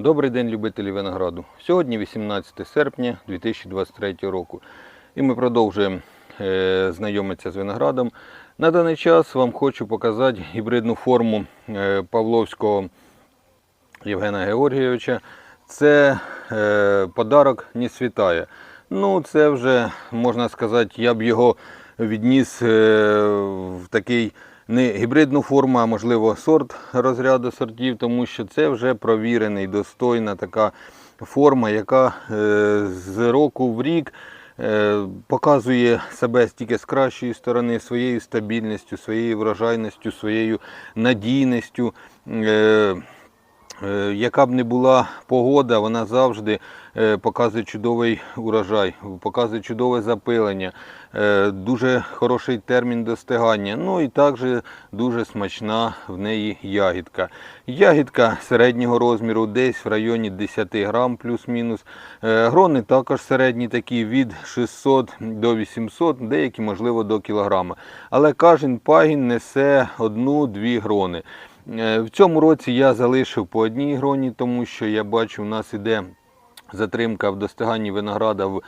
Добрий день, любителі винограду. Сьогодні 18 серпня 2023 року. І ми продовжуємо е, знайомитися з виноградом. На даний час вам хочу показати гібридну форму е, Павловського Євгена Георгійовича. Це е, подарок не світає. Ну, це вже, можна сказати, я б його відніс е, в такий не гібридну форму, а можливо сорт розряду сортів, тому що це вже провірений, достойна така форма, яка е, з року в рік е, показує себе тільки з кращої сторони, своєю стабільністю, своєю врожайністю, своєю надійністю. Е, Яка б не була погода, вона завжди е, показує чудовий урожай, показує чудове запилення, е, дуже хороший термін достигання. Ну і також дуже смачна в неї ягідка. Ягідка середнього розміру, десь в районі 10 грам плюс-мінус. Грони також середні такі від 600 до 800, деякі можливо до кілограма. Але кожен пагін несе одну-дві грони. Е, В цьому році я залишив по одній гроні, тому що я бачу, у нас іде затримка в достиганні винограда в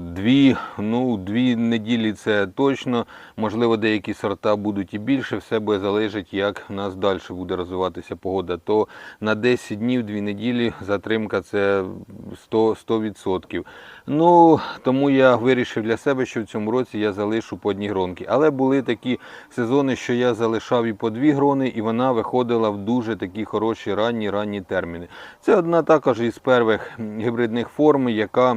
дві, ну, дві неділі це точно. Можливо, деякі сорта будуть і більше. Все буде залежить, як в нас далі буде розвиватися погода. То на 10 днів, 2 неділі затримка це 100%. 100%. Ну, тому я вирішив для себе, що в цьому році я залишу по одній гронки. Але були такі сезони, що я залишав і по дві грони, і вона виходила в дуже такі хороші ранні ранні терміни. Це одна також із перших гібридних форм, яка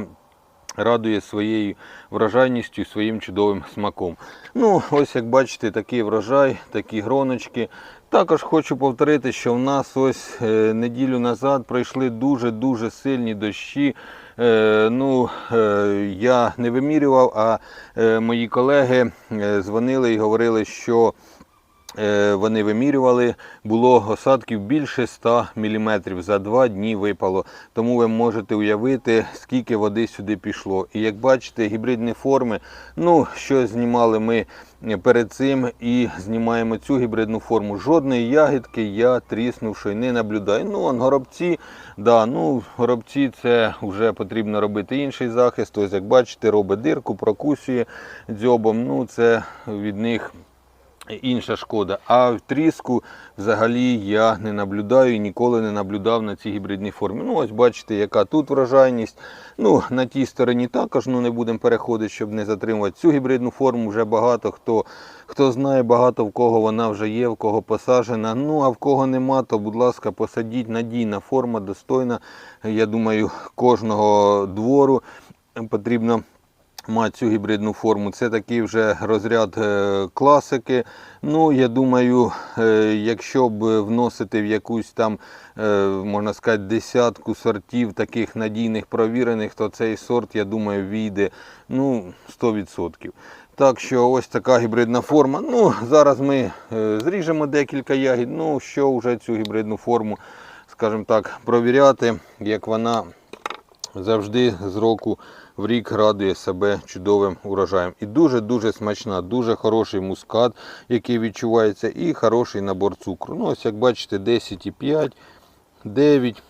радує своєю врожайністю своїм чудовим смаком. Ну, ось як бачите, такий врожай, такі гроночки. Також хочу повторити, що в нас ось е, неділю назад пройшли дуже-дуже сильні дощі. Е, ну, е, я не вимірював, а мої колеги дзвонили і говорили, що вони вимірювали, було осадків більше 100 мм. За два дні випало. Тому ви можете уявити, скільки води сюди пішло. І як бачите, гібридні форми, ну, що знімали ми перед цим і знімаємо цю гібридну форму. Жодної ягідки я тріснувши не наблюдаю. Ну, он горобці, да, ну, горобці це вже потрібно робити інший захист. Ось, як бачите, робить дирку, прокусює дзьобом. Ну, це від них інша шкода. А в тріску взагалі я не наблюдаю і ніколи не наблюдав на цій гібридній формі. Ну, ось бачите, яка тут врожайність. Ну, на тій стороні також ну, не будемо переходити, щоб не затримувати цю гібридну форму. Вже багато хто хто знає, багато в кого вона вже є, в кого посаджена. Ну, а в кого нема, то, будь ласка, посадіть надійна форма, достойна. Я думаю, кожного двору потрібно мати цю гібридну форму. Це такий вже розряд е, класики. Ну, я думаю, е, якщо б вносити в якусь там, е, можна сказати, десятку сортів таких надійних провірених, то цей сорт, я думаю, війде ну, 100%. Так що ось така гібридна форма. Ну, Зараз ми зріжемо декілька ягід. Ну, що вже цю гібридну форму, скажімо так, провіряти, як вона завжди з року в рік радує себе чудовим урожаєм. І дуже-дуже смачна, дуже хороший мускат, який відчувається, і хороший набор цукру. Ну, ось як бачите, 10,5, 9.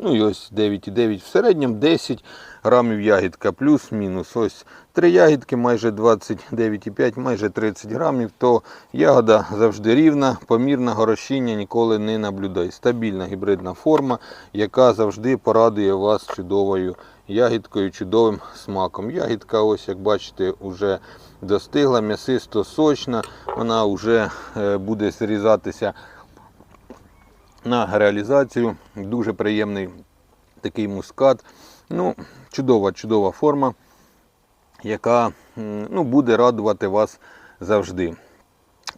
Ну і ось 9,9. В середньому 10 грамів ягідка, плюс-мінус. Ось 3 ягідки, майже 29,5, майже 30 грамів, то ягода завжди рівна, помірна, горошіння ніколи не наблюдай. Стабільна гібридна форма, яка завжди порадує вас чудовою ягідкою, чудовим смаком. Ягідка, ось як бачите, вже достигла, м'ясисто сочна, вона вже е, буде зрізатися на реалізацію. Дуже приємний такий мускат. Ну, Чудова, чудова форма, яка ну, буде радувати вас завжди.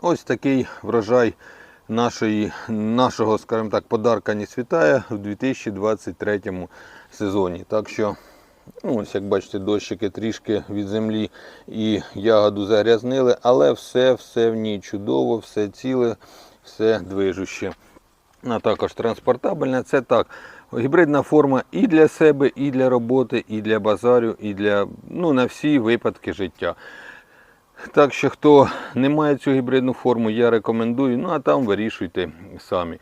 Ось такий врожай нашої, нашого, скажімо так, подарка не світає в 2023 сезоні. Так що, ну, ось як бачите, дощики трішки від землі і ягоду загрязнили, але все, все в ній чудово, все ціле, все движуще. А також транспортабельна. Це так. Гібридна форма і для себе, і для роботи, і для базарю, і для ну, на всі випадки життя. Так що, хто не має цю гібридну форму, я рекомендую. Ну а там вирішуйте самі.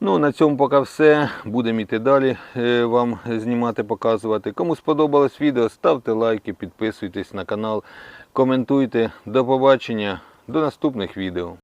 Ну, на цьому поки все. Будемо йти далі е, вам знімати, показувати. Кому сподобалось відео, ставте лайки, підписуйтесь на канал, коментуйте. До побачення, до наступних відео.